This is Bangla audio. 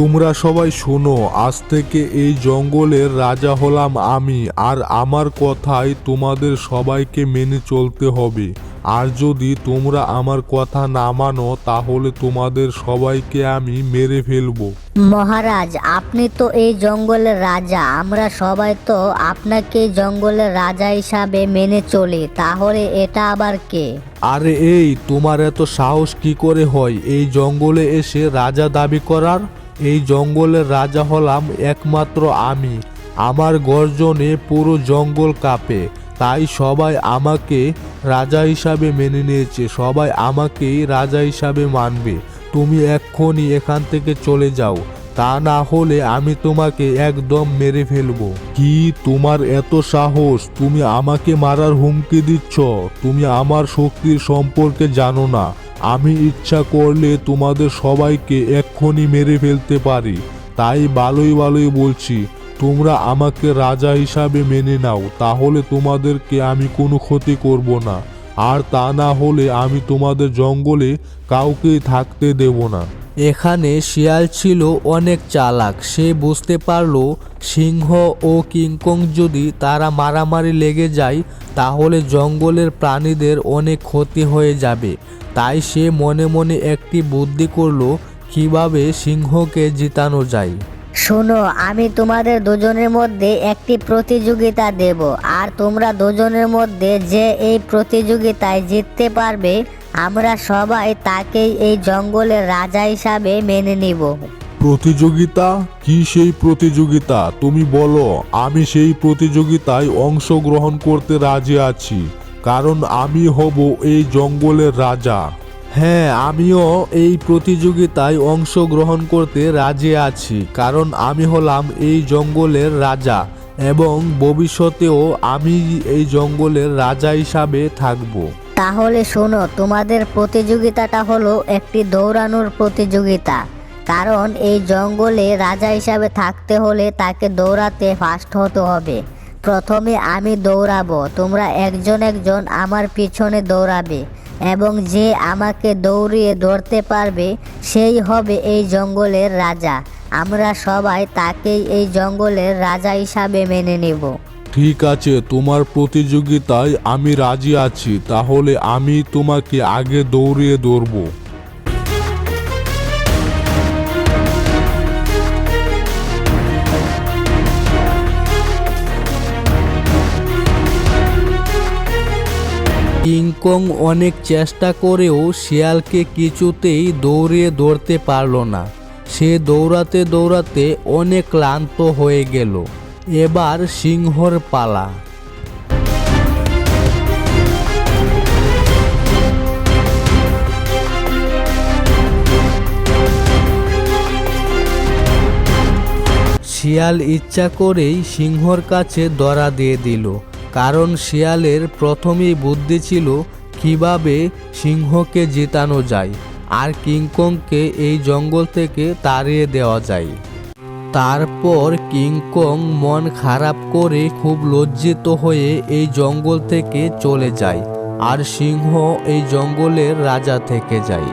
তোমরা সবাই শোনো আজ থেকে এই জঙ্গলের রাজা হলাম আমি আর আমার কথাই তোমাদের সবাইকে মেনে চলতে হবে। আর যদি তোমরা আমার কথা না মানো তাহলে তোমাদের সবাইকে আমি মেরে ফেলব। মহারাজ আপনি তো এই জঙ্গলের রাজা আমরা সবাই তো আপনাকে জঙ্গলের রাজা হিসাবে মেনে চলি তাহলে এটা আবার কে? আরে এই তোমার এত সাহস কি করে হয়? এই জঙ্গলে এসে রাজা দাবি করার? এই জঙ্গলের রাজা হলাম একমাত্র আমি। আমার গর্জনে পুরো জঙ্গল কাঁপে। তাই সবাই আমাকে রাজা হিসাবে মেনে নিয়েছে। সবাই আমাকেই রাজা হিসাবে মানবে। তুমি এক্ষুনি এখান থেকে চলে যাও। তা না হলে আমি তোমাকে একদম মেরে ফেলব। কি তোমার এত সাহস? তুমি আমাকে মারার হুমকি দিচ্ছ। তুমি আমার শক্তির সম্পর্কে জানো না। আমি ইচ্ছা করলে তোমাদের সবাইকে এক্ষুনি মেরে ফেলতে পারি। তাই ভালোই ভালোই বলছি, তোমরা আমাকে রাজা হিসাবে মেনে নাও, তাহলে তোমাদেরকে আমি কোনো ক্ষতি করব না। আর তা না হলে আমি তোমাদের জঙ্গলে কাউকেই থাকতে দেব না। এখানে শিয়াল ছিল অনেক চালাক। সে বুঝতে পারল, সিংহ ও কিংকং যদি তারা মারামারি লেগে যায়, তাহলে জঙ্গলের প্রাণীদের অনেক ক্ষতি হয়ে যাবে। তাই সে মনে মনে একটি বুদ্ধি করল, কীভাবে সিংহকে জিতানো যায়। শোনো, আমি তোমাদের দুজনের মধ্যে একটি প্রতিযোগিতা দেব, আর তোমরা দুজনের মধ্যে যে এই প্রতিযোগিতায় জিততে পারবে আমরা সবাই তাকেই এই জঙ্গলের রাজা হিসাবে মেনে নিব। প্রতিযোগিতা? কি সেই প্রতিযোগিতা? তুমি বলো, আমি সেই প্রতিযোগিতায় অংশগ্রহণ করতে রাজি আছি, কারণ আমি হব এই জঙ্গলের রাজা। হ্যাঁ আমিও এই প্রতিযোগিতায় অংশগ্রহণ করতে রাজি আছি, কারণ আমি হলাম এই জঙ্গলের রাজা, এবং ভবিষ্যতেও আমি এই জঙ্গলের রাজা হিসাবে থাকব। তাহলে শোনো, তোমাদের প্রতিযোগিতাটা হলো একটি দৌড়ানোর প্রতিযোগিতা। কারণ এই জঙ্গলে রাজা হিসাবে থাকতে হলে তাকে দৌড়াতে ফাস্ট হতে হবে। প্রথমে আমি দৌড়াবো, তোমরা একজন একজন আমার পিছনে দৌড়াবে এবং যে আমাকে দৌড়িয়ে ধরতে পারবে, সেই হবে এই জঙ্গলের রাজা। আমরা সবাই তাকেই এই জঙ্গলের রাজা হিসাবে মেনে নেব। ঠিক আছে, তোমার প্রতিযোগিতায় আমি রাজি আছি, তাহলে আমি তোমাকে আগে দৌড়িয়ে দৌড়বো কিংকং অনেক চেষ্টা করেও শিয়ালকে কিছুতেই দৌড়িয়ে দৌড়তে পারল না। সে দৌড়াতে দৌড়াতে অনেক ক্লান্ত হয়ে গেল। এবার সিংহর পালা। শিয়াল ইচ্ছা করেই সিংহর কাছে দড়া দিয়ে দিল, কারণ শিয়ালের প্রথমেই বুদ্ধি ছিল কীভাবে সিংহকে জেতানো যায়, আর কিংকংকে এই জঙ্গল থেকে তাড়িয়ে দেওয়া যায়। তারপর কিংকং মন খারাপ করে খুব লজ্জিত হয়ে এই জঙ্গল থেকে চলে যায়, আর সিংহ এই জঙ্গলের রাজা থেকে যায়।